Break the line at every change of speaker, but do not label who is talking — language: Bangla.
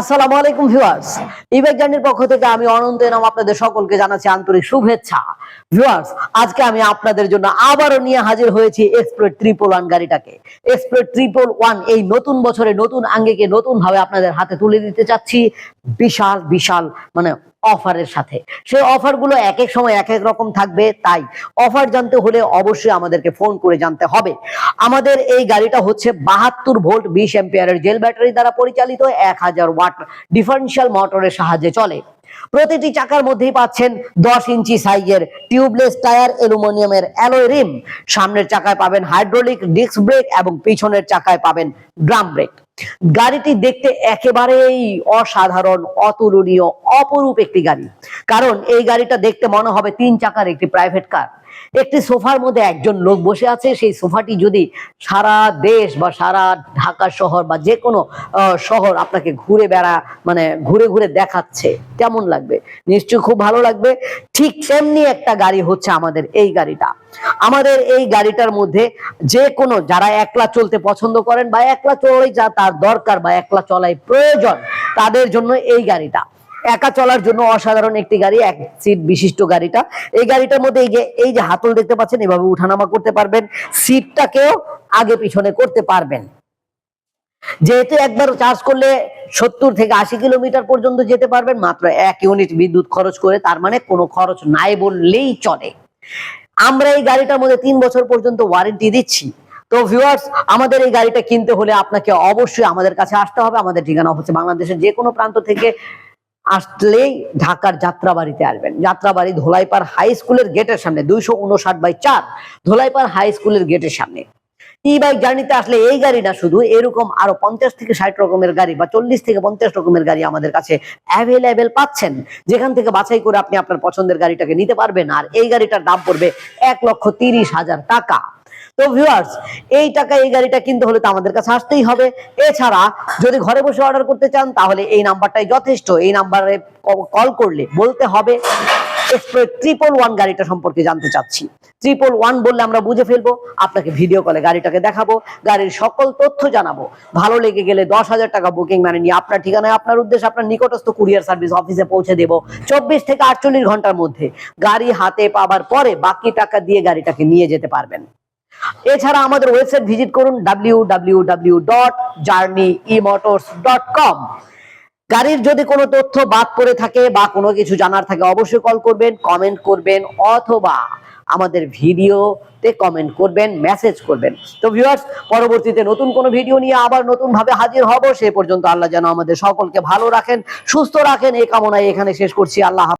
আসসালামু আলাইকুম ভিউয়ার্স। ইবেক জার্নির পক্ষ থেকে আমি অনন্ত এনাম আপনাদের সকলকে জানাচ্ছি আন্তরিক শুভেচ্ছা। ভিউয়ার্স, আজকে আমি আপনাদের জন্য আবারও নিয়ে হাজির হয়েছি এক্সপ্রেস ট্রিপল ওয়ান গাড়িটাকে। এক্সপ্রেস ট্রিপল ওয়ান এই নতুন বছরে নতুন আঙ্গিকে নতুন ভাবে আপনাদের হাতে তুলে দিতে চাচ্ছি। বিশাল বিশাল মানে অফারের সাথে। সেই অফারগুলো এক এক সময় এক এক রকম থাকবে, তাই অফার জানতে হলে অবশ্যই আমাদেরকে ফোন করে জানতে হবে। আমাদের এই গাড়িটা হচ্ছে বাহাত্তর ভোল্ট বিশ এম্পিয়ারের জেল ব্যাটারি দ্বারা পরিচালিত, এক হাজার ওয়াট ডিফারেন্সিয়াল মোটরের সাহায্যে চলে। প্রতিটি চাকার মধ্যেই পাচ্ছেন দশ ইঞ্চি সাইজের টিউবলেস টায়ার, অ্যালুমিনিয়ামের অ্যালয় রিম। সামনের চাকায় পাবেন হাইড্রোলিক ডিস্ক ব্রেক এবং পিছনের চাকায় পাবেন ড্রাম ব্রেক। গাড়িটি দেখতে একেবারেই অসাধারণ অতুলনীয় অপরূপ একটি গাড়ি। কারণ এই গাড়িটা দেখতে মনে হবে তিন চাকার একটি প্রাইভেট কার একটি সোফার মধ্যে একজন লোক বসে আছে, সেই সোফাটি যদি সারা দেশ বা সারা ঢাকা শহর বা যে কোনো শহর আপনাকে ঘুরে বেড়া মানে ঘুরে ঘুরে দেখাচ্ছে, কেমন লাগবে? নিশ্চয়ই খুব ভালো লাগবে। ঠিক তেমনি একটা গাড়ি হচ্ছে আমাদের এই গাড়িটা। আমাদের এই গাড়িটার মধ্যে যে কোনো যারা একলা চলতে পছন্দ করেন বা একলা চলাই যা তার দরকার বা একলা চলাই প্রয়োজন, তাদের জন্য এই গাড়িটা। একা চলার জন্য অসাধারণ একটি গাড়ি, এক সিট বিশিষ্ট গাড়িটা। এই গাড়িটার মধ্যে এই যে এই যে হাতল দেখতে পাচ্ছেন, এভাবে উঠানামা করতে পারবেন সিটটাকেও আগে পিছনে করতে পারবেন। যেহেতু একবার চার্জ করলে সত্তর থেকে আশি কিলোমিটার পর্যন্ত যেতে পারবেন, মাত্র এক ইউনিট বিদ্যুৎ খরচ করে, তার মানে কোনো খরচ নাই বললেই চলে। আমরা এই গাড়িটার মধ্যে তিন বছর পর্যন্ত ওয়ারেন্টি দিচ্ছি। তো ভিউয়ার্স আমাদের এই গাড়িটা কিনতে হলে আপনাকে অবশ্যই আমাদের কাছে আসতে হবে। আমাদের ঠিকানা হচ্ছে বাংলাদেশের যে কোনো প্রান্ত থেকে আসলেই ঢাকার যাত্রাবাড়িতে আসবেন। যাত্রাবাড়ি ধোলাইপাড় হাই স্কুলের গেটের সামনে, দুইশো উনষাট বাই চার, ধোলাইপাড় হাই স্কুলের গেটের সামনে। ই বাইক জার্নিতে আসলে এই গাড়ি না শুধু এরকম আরও পঞ্চাশ থেকে ষাট রকমের গাড়ি বা চল্লিশ থেকে পঞ্চাশ রকমের গাড়ি আমাদের কাছে অ্যাভেলেবেল পাচ্ছেন। যেখান থেকে বাছাই করে আপনি আপনার পছন্দের গাড়িটাকে নিতে পারবেন। আর এই গাড়িটার দাম পড়বে এক লক্ষ তিরিশ হাজার টাকা। তো ভিউয়ার্স এই টাকা, এই গাড়িটা কিনতে হলে তো আমাদের কাছে আসতেই হবে। এছাড়া যদি ঘরে বসে অর্ডার করতে চান, তাহলে এই নাম্বারটাই যথেষ্ট। এই নাম্বারে কল করলে বলতে হবে ট্রিপল ওয়ান গাড়িটা সম্পর্কে জানতে চাচ্ছি। ট্রিপল ওয়ান বললে আমরা বুঝে ফেলব, আপনাকে ভিডিও কলে গাড়িটাকে দেখাবো, গাড়ির সকল তথ্য জানাব। ভালো লেগে গেলে দশ হাজার টাকা বুকিং মানে নিয়ে আপনার ঠিকানায়, আপনার উদ্দেশ্যে আপনার নিকটস্থ কুরিয়ার সার্ভিস অফিসে পৌঁছে দেবো চব্বিশ থেকে আটচল্লিশ ঘণ্টার মধ্যে। গাড়ি হাতে পাবার পরে বাকি টাকা দিয়ে গাড়িটাকে নিয়ে যেতে পারবেন। এছাড়া আমাদের ওয়েবসাইট ভিজিট করুন কম গাড়ির যদি কোনো তথ্য বাদ পড়ে থাকে বা কোনো কিছু জানার থাকে, অবশ্যই কল করবেন কমেন্ট করবেন, অথবা আমাদের ভিডিওতে কমেন্ট করবেন মেসেজ করবেন। তো ভিউয়ার্স পরবর্তীতে নতুন কোনো ভিডিও নিয়ে আবার নতুন ভাবে হাজির হব, সে পর্যন্ত আল্লাহ যেন আমাদের সকলকে ভালো রাখেন, সুস্থ রাখেন, এই কামনায় এখানে শেষ করছি। আল্লাহ।